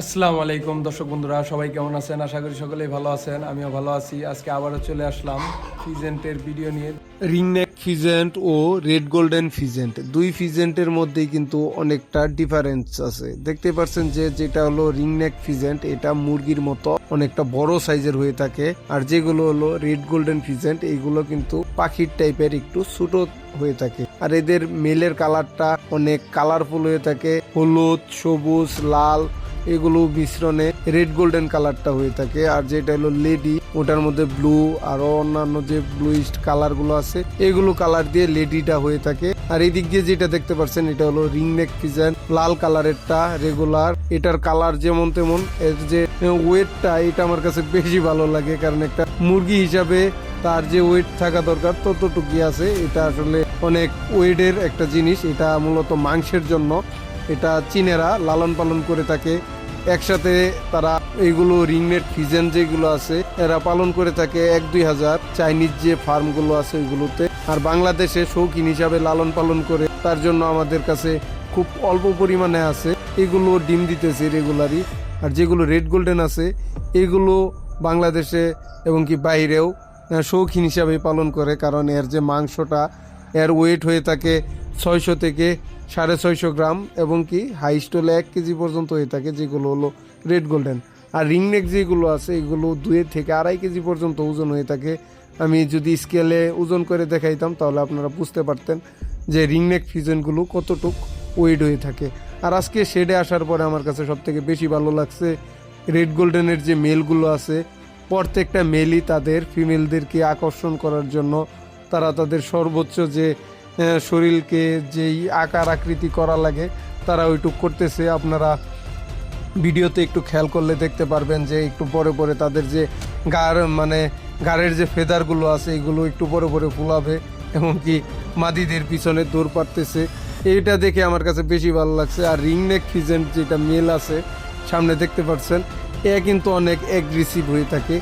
আসসালামু আলাইকুম, দর্শক বন্ধুরা, সবাই কেমন আছেন? আশা করি সকলেই ভালো আছেন, আমিও ভালো আছি। আজকে আবারও চলে আসলাম ফিজেন্টের ভিডিও নিয়ে। রিংনেক ফিজেন্ট ও রেড গোল্ডেন ফিজেন্ট দুই ফিজেন্টের মধ্যেই কিন্তু অনেকটা ডিফারেন্স আছে। দেখতে পাচ্ছেন যে, যেটা হলো রিংনেক ফিজেন্ট এটা মুরগির মতো অনেকটা বড় সাইজের হয়ে থাকে। আর যেগুলো হলো রেড গোল্ডেন ফিজেন্ট এইগুলো কিন্তু পাখির টাইপের একটু ছোট হয়ে থাকে। আর এদের মেলের কালারটা অনেক কালারফুল হয়ে থাকে। হলুদ, সবুজ, লাল এগুলো মিশ্রণে রেড গোল্ডেন কালারটা হয়ে থাকে। আর যেটা হলো লেডি ওটার মধ্যে ব্লু আরও অন্যান্য যে ব্লুইস্ট কালারগুলো আছে, এগুলো কালার দিয়ে লেডিটা হয়ে থাকে। আর এই দিক দিয়ে যেটা দেখতে পাচ্ছেন, এটা হলো রিং নেক ফিজান লাল কালারেরটা রেগুলার এটার কালার যেমন তেমন, এর যে ওয়েটটা এটা আমার কাছে বেশি ভালো লাগে, কারণ একটা মুরগি হিসাবে তার যে ওয়েট থাকা দরকার, ততটুকুই আছে। এটা আসলে অনেক ওয়েটের একটা জিনিস, এটা মূলত মাংসের জন্য। এটা চীনেরা লালন পালন করে থাকে। একসাথে তারা এইগুলো রিংনেট ফিজেন যেগুলো আছে, এরা পালন করে থাকে এক দুই হাজার। চাইনিজ যে ফার্মগুলো আছে ওইগুলোতে। আর বাংলাদেশে শৌখিন হিসাবে লালন পালন করে, তার জন্য আমাদের কাছে খুব অল্প পরিমাণে আছে। এগুলো ডিম দিতেছে রেগুলারই। আর যেগুলো রেড গোল্ডেন আছে, এগুলো বাংলাদেশে এবং কি বাইরেও শৌখিন হিসাবে পালন করে, কারণ এর যে মাংসটা, এর ওয়েট হয়ে থাকে ছয়শো থেকে সাড়ে ছয়শো গ্রাম এবং কি হাইস্ট হলে এক কেজি পর্যন্ত হয়ে থাকে, যেগুলো হলো রেড গোল্ডেন। আর রিংনেক যেগুলো আছে, এগুলো দুই থেকে আড়াই কেজি পর্যন্ত ওজন হয়ে থাকে। আমি যদি স্কেলে ওজন করে দেখাইতাম, তাহলে আপনারা বুঝতে পারতেন যে রিংনেক ফিজনগুলো কতটুক ওয়েট হয়ে থাকে। আর আজকে শেডে আসার পরে আমার কাছে সব থেকে বেশি ভালো লাগছে রেড গোল্ডেনের যে মেলগুলো আছে, প্রত্যেকটা মেলই তাদের ফিমেলদেরকে আকর্ষণ করার জন্য তারা তাদের সর্বোচ্চ যে শরীরকে যেই আকার আকৃতি করা লাগে, তারা ওইটুক করতেছে। আপনারা ভিডিওতে একটু খেয়াল করলে দেখতে পারবেন যে একটু পরে পরে তাদের যে গার মানে গাড়ের যে ফেদারগুলো আছে, এগুলো একটু পরে পরে ফুলাবে এমনকি মাদিদের পিছনে দৌড় পারতেছে। এইটা দেখে আমার কাছে বেশি ভালো লাগছে। আর রিংনেক ফিজেন্ট যেটা মেল আছে, সামনে দেখতে পাচ্ছেন, এ কিন্তু অনেক অ্যাগ্রেসিভ হয়ে থাকে।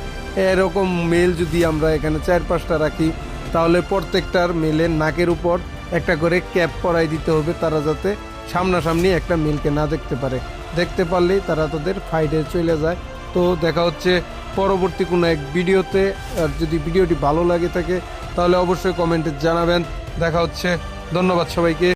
এরকম মেল যদি আমরা এখানে চার পাঁচটা রাখি তাহলে প্রত্যেকটার মিলের নাকের উপর একটা করে ক্যাপ পরাই দিতে হবে তারা যাতে সামনাসামনি একটা মিলকে না দেখতে পারে। দেখতে পারলেই তারা তাদের ফাইডে চলে যায়। তো দেখা হচ্ছে পরবর্তী কোনো এক ভিডিওতে। আর যদি ভিডিওটি ভালো লাগে থাকে, তাহলে অবশ্যই কমেন্টে জানাবেন। দেখা হচ্ছে। ধন্যবাদ সবাইকে।